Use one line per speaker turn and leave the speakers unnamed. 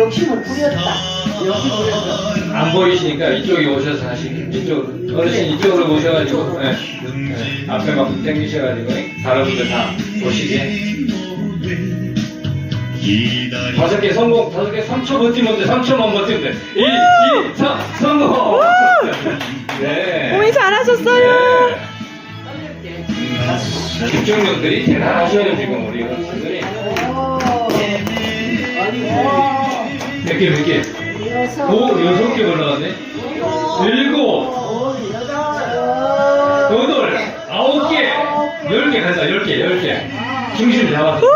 욕심을 부렸다. 여기 부렸어.
안 보이시니까 이쪽에 오셔서 하시면 이쪽 어르신 이쪽으로 오셔가지고 예, 예, 앞에 막 당기셔가지고 다른 분들 다 보시게 다섯 개 성공 다섯 개 3초 버티면 돼 3초만 버티면 돼 1, 2, 3 성공 네
어머니 잘하셨어요.
네. 집중력들이 대단하셔요 지금 우리 어르신들이 몇개몇 개?
여섯,
오 여섯 개 올라갔네 일곱 여덟, 아홉 개, 열 개 가자, 열 개, 열 개. 중심 잡아서.